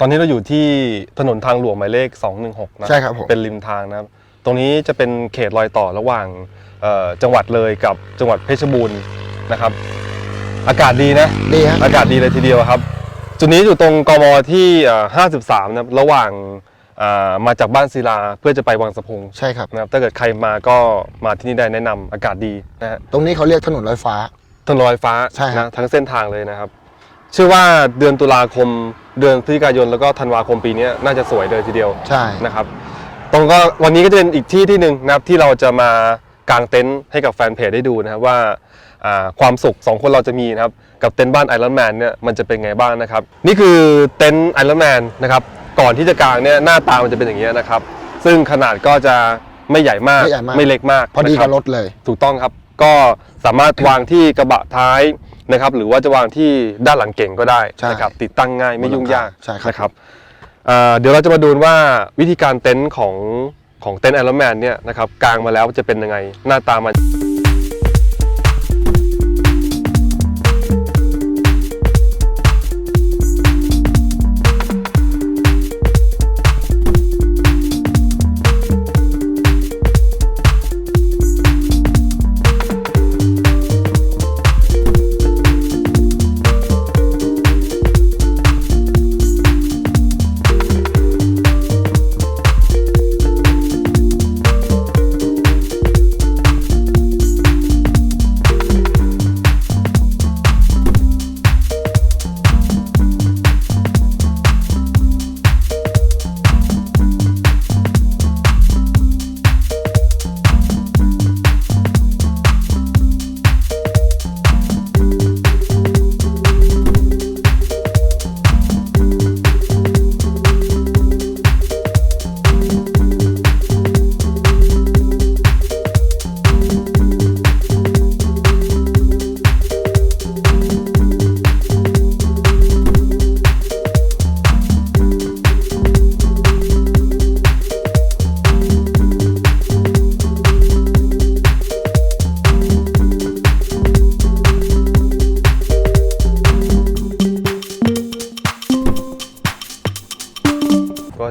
ตอนนี้เราอยู่ที่ถนนทางหลวงหมายเลข 216 นะใช่ครับผมเป็นริมทางนะครับ ตรงนี้จะเป็นเขตรอยต่อระหว่างเอ่อจังหวัดเลยกับจังหวัดเพชรบูรณ์นะครับ อากาศดีนะดีฮะอากาศดีเลยทีเดียวครับ จุดนี้อยู่ตรงกมที่เอ่อ53 นะครับระหว่างอ่ามาจากบ้านศิลาเพื่อจะไปวังสะพุงใช่ครับนะครับ ถ้าเกิดใครมาก็มาที่นี่ได้แนะนำอากาศดีนะฮะตรงนี้เขาเรียกถนนลอยฟ้าถนนลอยฟ้าใช่ครับนะทั้งเส้นทางเลยนะครับ เชื่อว่าเดือนตุลาคม เดือนพฤศจิกายนแล้วก็ธันวาคมปีนี้น่าจะสวยเลยทีเดียวใช่นะครับตรงก็วันนี้ก็จะเป็นอีกที่ที่หนึ่งนะครับที่เราจะมากางเต็นท์ให้กับแฟนเพจได้ดูนะครับว่าอ่าความสุขสองคนเราจะมีนะครับกับเต็นท์บ้านไอรอนแมนเนี่ยมันจะเป็นไงบ้างนะครับ นี่คือเต็นท์ไอรอนแมนนะครับก่อนที่จะกางเนี่ยหน้าตามันจะเป็นอย่างนี้ยนะครับ ซึ่งขนาดก็จะไม่ใหญ่มากไม่ใหญ่มากเล็กมากพอดีนะคกัรับบรถเลย ถูกต้องครับ ก็สามารถวางที่กระบะท้าย นะครับหรือว่าจะวางที่ด้านหลังเก่งก็ได้ใช่นะครับติดตั้งง่ายไม่ยุ่งยากใช่ครับ นะครับเอ่อเดี๋ยวเราจะมาดูว่าวิธีการเต็นท์ของของเต็นท์ไอรอนแมนเนี่ยนะครับกางมาแล้วจะเป็นยังไงหน้าตามัน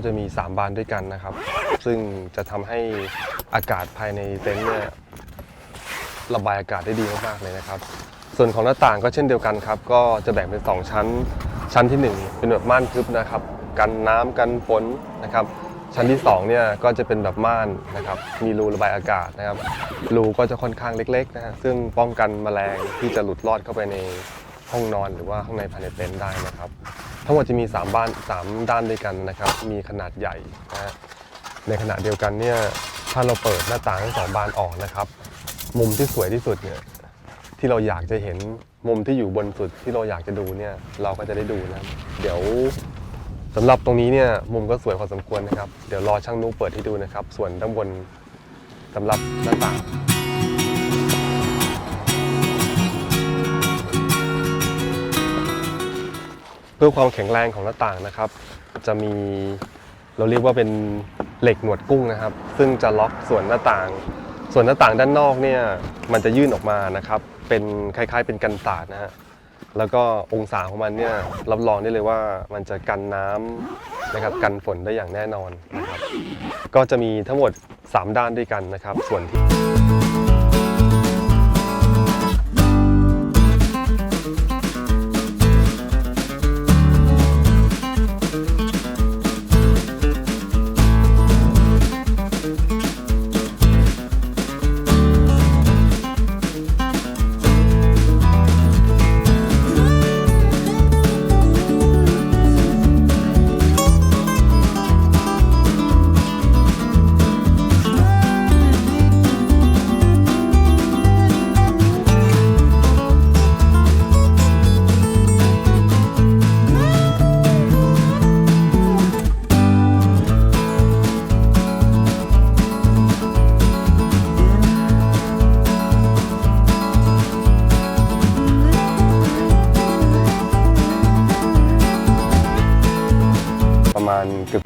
จะมี 3 บานด้วยกันนะครับ ซึ่งจะทำให้อากาศภายในเต็นท์เนี่ยระบายอากาศได้ดีมากๆเลยนะครับ ส่วนของหน้าต่างก็เช่นเดียวกันครับ ก็จะแบ่งเป็น 2 ชั้น ชั้นที่ 1 เป็นแบบม่านทึบนะครับ กันน้ำกันฝนนะครับ ชั้นที่2เนี่ยก็จะเป็นแบบม่านนะครับ มีรูระบายอากาศนะครับ รูก็จะค่อนข้างเล็กๆนะฮะซึ่งป้องกันแมลงที่จะหลุดรอดเข้าไปในห้องนอนหรือว่าข้างในภายในเต็นท์ได้นะครับ ทั้งหมดจะมี 3 บ้าน 3 ด้านด้วยกันนะครับ มีขนาดใหญ่นะฮะในขณะเดียวกันเนี่ยถ้าเราเปิดหน้าต่างทั้งสองบานออกนะครับ มุมที่สวยที่สุดเนี่ยที่เราอยากจะเห็นมุมที่อยู่บนสุดที่เราอยากจะดูเนี่ยเราก็จะได้ดูนะเดี๋ยวสำหรับตรงนี้เนี่ยมุมก็สวยพอสมควรนะครับ เดี๋ยวรอช่างนุเปิดให้ดูนะครับ ส่วนด้านบนสำหรับหน้าต่าง พื่อความแข็งแรงของหน้าต่างนะครับ จะมีเราเรียกว่าเป็นเหล็กหนวดกุ้งนะครับ ซึ่งจะล็อกส่วนหน้าต่าง ส่วนหน้าต่างด้านนอกเนี่ยมันจะยื่นออกมานะครับ เป็นคล้าย ๆ เป็นกันศาสตร์นะฮะแล้วก็องศาของมันเนี่ยรับรองได้เลยว่ามันจะกันน้ำนะครับกันฝนได้อย่างแน่นอนนะครับ ก็จะมีทั้งหมด 3 ด้านด้วยกันนะครับ ส่วนที่ ประมาณเกือบ